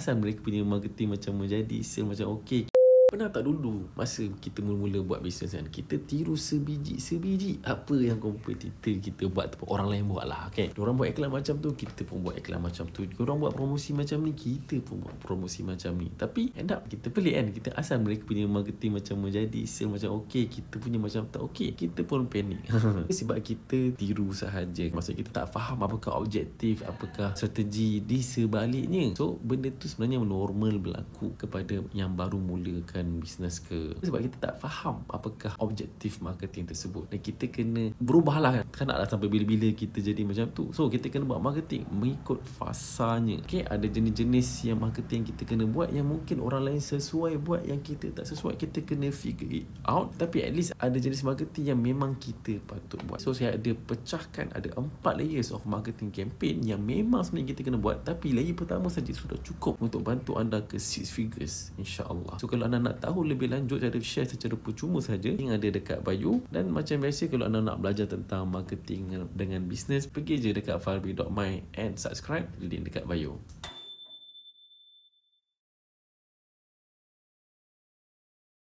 asal mereka punya marketing macam menjadi sale macam okey Pernah tak dulu masa kita mula-mula buat bisnes kan kita tiru sebiji sebiji apa yang kompetitor kita buat tu orang lain buat lah kan orang buat iklan macam tu kita pun buat iklan macam tu. Orang buat promosi macam ni kita pun buat promosi macam ni. Tapi end up kita pelik kan kita asal mereka punya marketing macam menjadi sale macam okey kita punya macam tak okey kita pun panik sebab kita tiru sahaja. Maksud kita tak faham apakah objektif apakah strategi di sebaliknya. So benda tu sebenarnya normal berlaku kepada yang baru mulakan mulakan bisnes ke. Sebab kita tak faham apakah objektif marketing tersebut. Dan kita kena berubah lah kan. Kan naklah sampai bila-bila kita jadi macam tu. So kita kena buat marketing mengikut fasanya okay ada jenis-jenis yang marketing kita kena buat yang mungkin orang lain sesuai buat yang kita tak sesuai kita kena figure it out. Tapi at least ada jenis marketing yang memang kita patut buat. So saya ada pecahkan ada empat layers of marketing campaign yang memang sebenarnya kita kena buat. Tapi layer pertama saja sudah cukup untuk bantu anda ke six figures insyaAllah so kalau anda nak nak tahu lebih lanjut ada share secara percuma saja yang ada dekat bio dan macam biasa kalau anda nak belajar tentang marketing dengan bisnes pergi je dekat falbi.my and subscribe link dekat bio